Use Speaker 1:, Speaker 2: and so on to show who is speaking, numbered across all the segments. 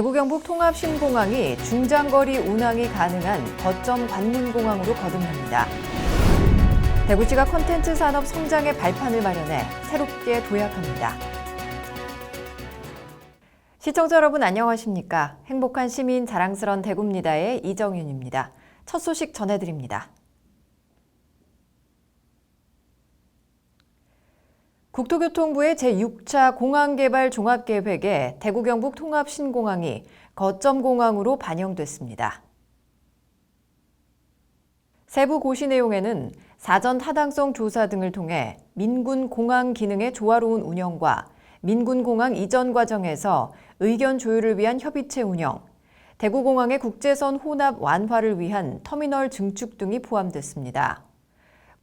Speaker 1: 대구 경북 통합 신공항이 중장거리 운항이 가능한 거점 관문공항으로 거듭납니다. 대구시가 콘텐츠 산업 성장의 발판을 마련해 새롭게 도약합니다. 시청자 여러분 안녕하십니까? 행복한 시민 자랑스런 대구입니다의 이정윤입니다. 첫 소식 전해드립니다. 국토교통부의 제6차 공항개발 종합계획에 대구 경북 통합 신공항이 거점 공항으로 반영됐습니다. 세부 고시 내용에는 사전 타당성 조사 등을 통해 민군 공항 기능의 조화로운 운영과 민군 공항 이전 과정에서 의견 조율을 위한 협의체 운영, 대구공항의 국제선 혼합 완화를 위한 터미널 증축 등이 포함됐습니다.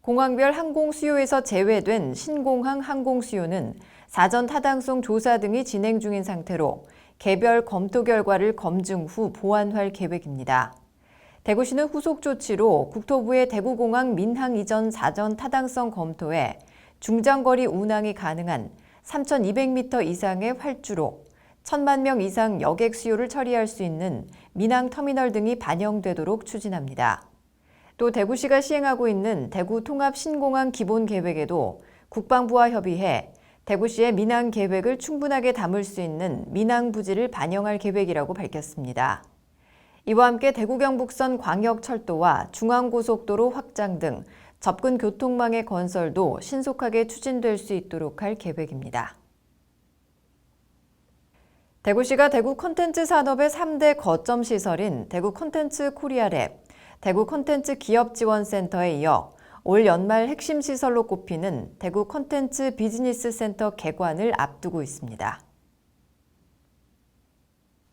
Speaker 1: 공항별 항공 수요에서 제외된 신공항 항공 수요는 사전 타당성 조사 등이 진행 중인 상태로 개별 검토 결과를 검증 후 보완할 계획입니다. 대구시는 후속 조치로 국토부의 대구공항 민항 이전 사전 타당성 검토에 중장거리 운항이 가능한 3,200m 이상의 활주로, 1천만 명 이상 여객 수요를 처리할 수 있는 민항 터미널 등이 반영되도록 추진합니다. 또 대구시가 시행하고 있는 대구 통합 신공항 기본 계획에도 국방부와 협의해 대구시의 민항 계획을 충분하게 담을 수 있는 민항 부지를 반영할 계획이라고 밝혔습니다. 이와 함께 대구 경북선 광역철도와 중앙고속도로 확장 등 접근 교통망의 건설도 신속하게 추진될 수 있도록 할 계획입니다. 대구시가 대구 콘텐츠 산업의 3대 거점 시설인 대구 콘텐츠 코리아랩, 대구 콘텐츠 기업지원센터에 이어 올 연말 핵심 시설로 꼽히는 대구 콘텐츠 비즈니스 센터 개관을 앞두고 있습니다.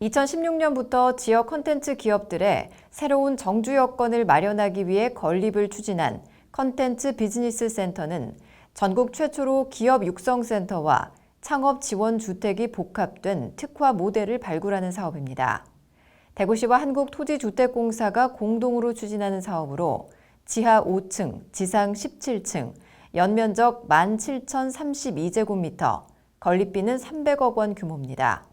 Speaker 1: 2016년부터 지역 콘텐츠 기업들의 새로운 정주 여건을 마련하기 위해 건립을 추진한 콘텐츠 비즈니스 센터는 전국 최초로 기업 육성 센터와 창업 지원 주택이 복합된 특화 모델을 발굴하는 사업입니다. 대구시와 한국토지주택공사가 공동으로 추진하는 사업으로 지하 5층, 지상 17층, 연면적 17,032제곱미터, 건립비는 300억 원 규모입니다.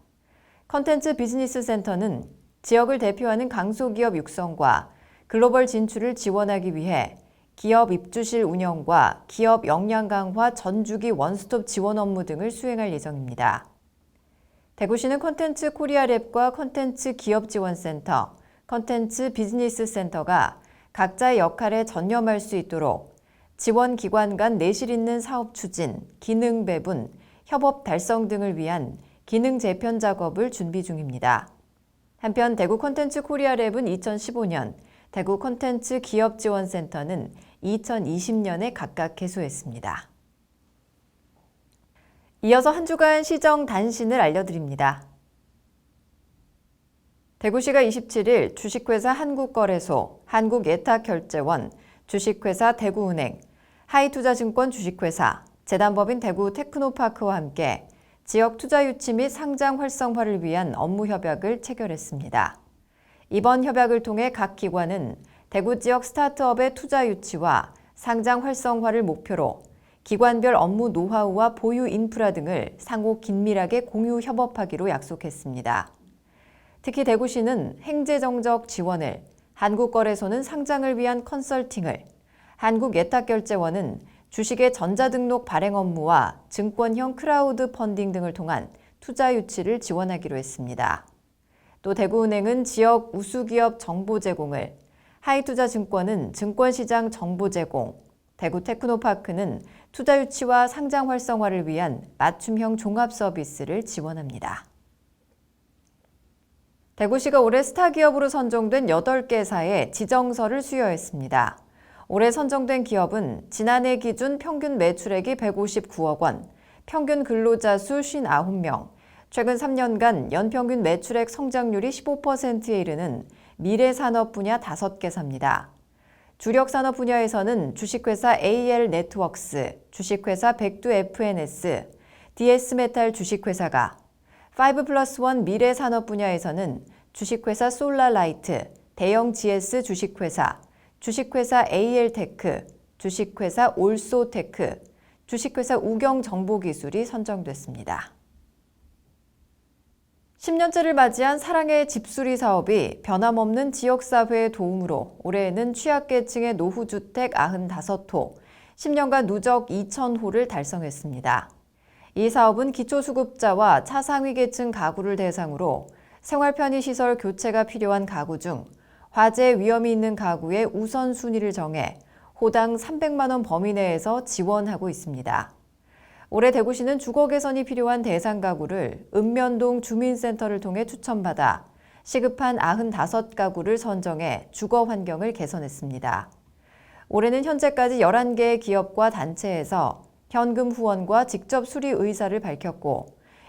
Speaker 1: 컨텐츠 비즈니스 센터는 지역을 대표하는 강소기업 육성과 글로벌 진출을 지원하기 위해 기업 입주실 운영과 기업 역량 강화 전주기 원스톱 지원 업무 등을 수행할 예정입니다. 대구시는 컨텐츠 코리아랩과 컨텐츠 기업지원센터, 컨텐츠 비즈니스 센터가 각자의 역할에 전념할 수 있도록 지원 기관 간 내실 있는 사업 추진, 기능 배분, 협업 달성 등을 위한 기능 재편 작업을 준비 중입니다. 한편 대구 콘텐츠 코리아랩은 2015년, 대구 콘텐츠 기업지원센터는 2020년에 각각 개소했습니다. 이어서 한 주간 시정 단신을 알려드립니다. 대구시가 27일 주식회사 한국거래소, 한국예탁결제원, 주식회사 대구은행, 하이투자증권 주식회사, 재단법인 대구 테크노파크와 함께 지역 투자 유치 및 상장 활성화를 위한 업무 협약을 체결했습니다. 이번 협약을 통해 각 기관은 대구 지역 스타트업의 투자 유치와 상장 활성화를 목표로 기관별 업무 노하우와 보유 인프라 등을 상호 긴밀하게 공유 협업하기로 약속했습니다. 특히 대구시는 행재정적 지원을, 한국거래소는 상장을 위한 컨설팅을, 한국예탁결제원은 주식의 전자등록 발행 업무와 증권형 크라우드 펀딩 등을 통한 투자 유치를 지원하기로 했습니다. 또 대구은행은 지역 우수기업 정보 제공을, 하이투자증권은 증권시장 정보 제공, 대구 테크노파크는 투자 유치와 상장 활성화를 위한 맞춤형 종합 서비스를 지원합니다. 대구시가 올해 스타 기업으로 선정된 8개사의 지정서를 수여했습니다. 올해 선정된 기업은 지난해 기준 평균 매출액이 159억 원, 평균 근로자 수 59명, 최근 3년간 연평균 매출액 성장률이 15%에 이르는 미래산업 분야 5개 사입니다. 주력 산업 분야에서는 주식회사 AL 네트워크스, 주식회사 백두 FNS, DS메탈 주식회사가 5 플러스 1 미래 산업 분야에서는 주식회사 솔라라이트, 대형 GS 주식회사, 주식회사 AL테크, 주식회사 올소테크, 주식회사 우경정보기술이 선정됐습니다. 10년째를 맞이한 사랑의 집수리 사업이 변함없는 지역사회의 도움으로 올해에는 취약계층의 노후주택 95호, 10년간 누적 2,000호를 달성했습니다. 이 사업은 기초수급자와 차상위 계층 가구를 대상으로 생활 편의시설 교체가 필요한 가구 중 화재 위험이 있는 가구의 우선순위를 정해 호당 300만 원 범위 내에서 지원하고 있습니다. 올해 대구시는 주거 개선이 필요한 대상 가구를 읍면동 주민센터를 통해 추천받아 시급한 95가구를 선정해 주거 환경을 개선했습니다. 올해는 현재까지 11개의 기업과 단체에서 현금 후원과 직접 수리 의사를 밝혔고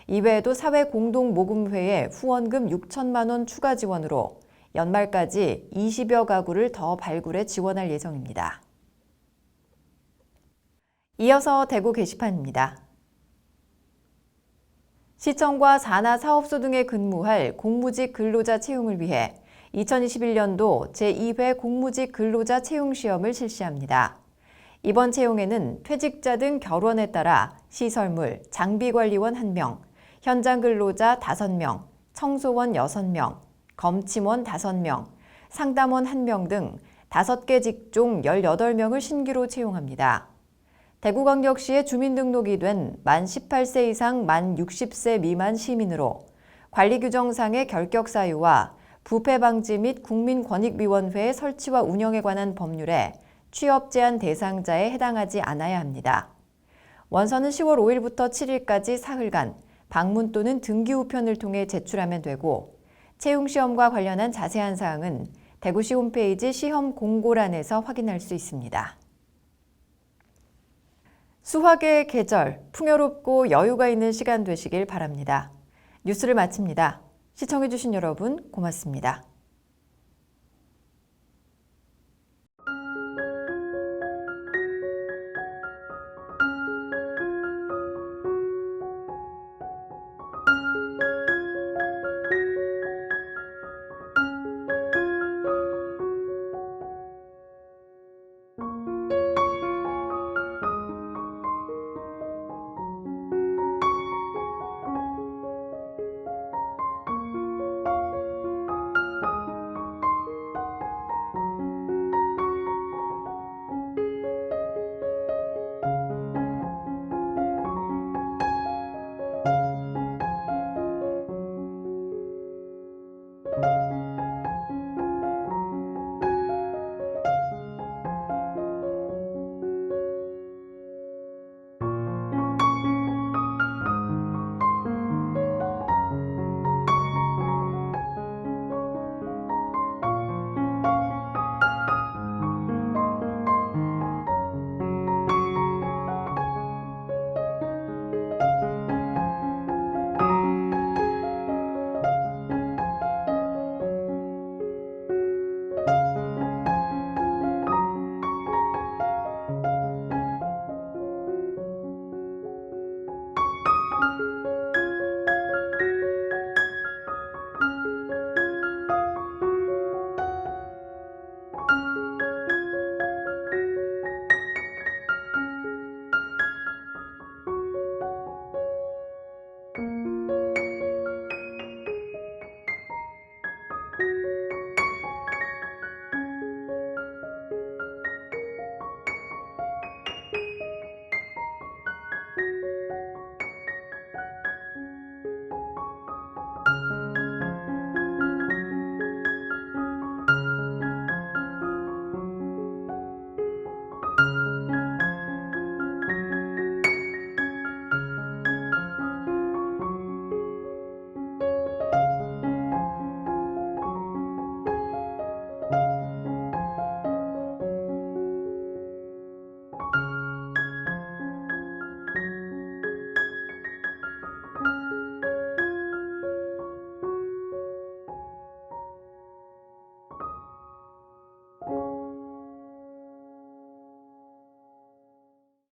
Speaker 1: 이외에도 사회 공동 모금회에 후원금 6천만 원 추가 지원으로 연말까지 20여 가구를 더 발굴해 지원할 예정입니다. 이어서 대구 게시판입니다. 시청과 산하 사업소 등에 근무할 공무직 근로자 채용을 위해 2021년도 제2회 공무직 근로자 채용 시험을 실시합니다. 이번 채용에는 퇴직자 등 결원에 따라 시설물, 장비관리원 1명, 현장 근로자 5명, 청소원 6명, 검침원 5명, 상담원 1명 등 5개 직종 18명을 신규로 채용합니다. 대구광역시의 주민등록이 된 만 18세 이상 만 60세 미만 시민으로 관리 규정상의 결격 사유와 부패 방지 및 국민권익위원회의 설치와 운영에 관한 법률에 취업 제한 대상자에 해당하지 않아야 합니다. 원서는 10월 5일부터 7일까지 사흘간 방문 또는 등기 우편을 통해 제출하면 되고 채용 시험과 관련한 자세한 사항은 대구시 홈페이지 시험 공고란에서 확인할 수 있습니다. 수학의 계절, 풍요롭고 여유가 있는 시간 되시길 바랍니다. 뉴스를 마칩니다. 시청해주신 여러분 고맙습니다.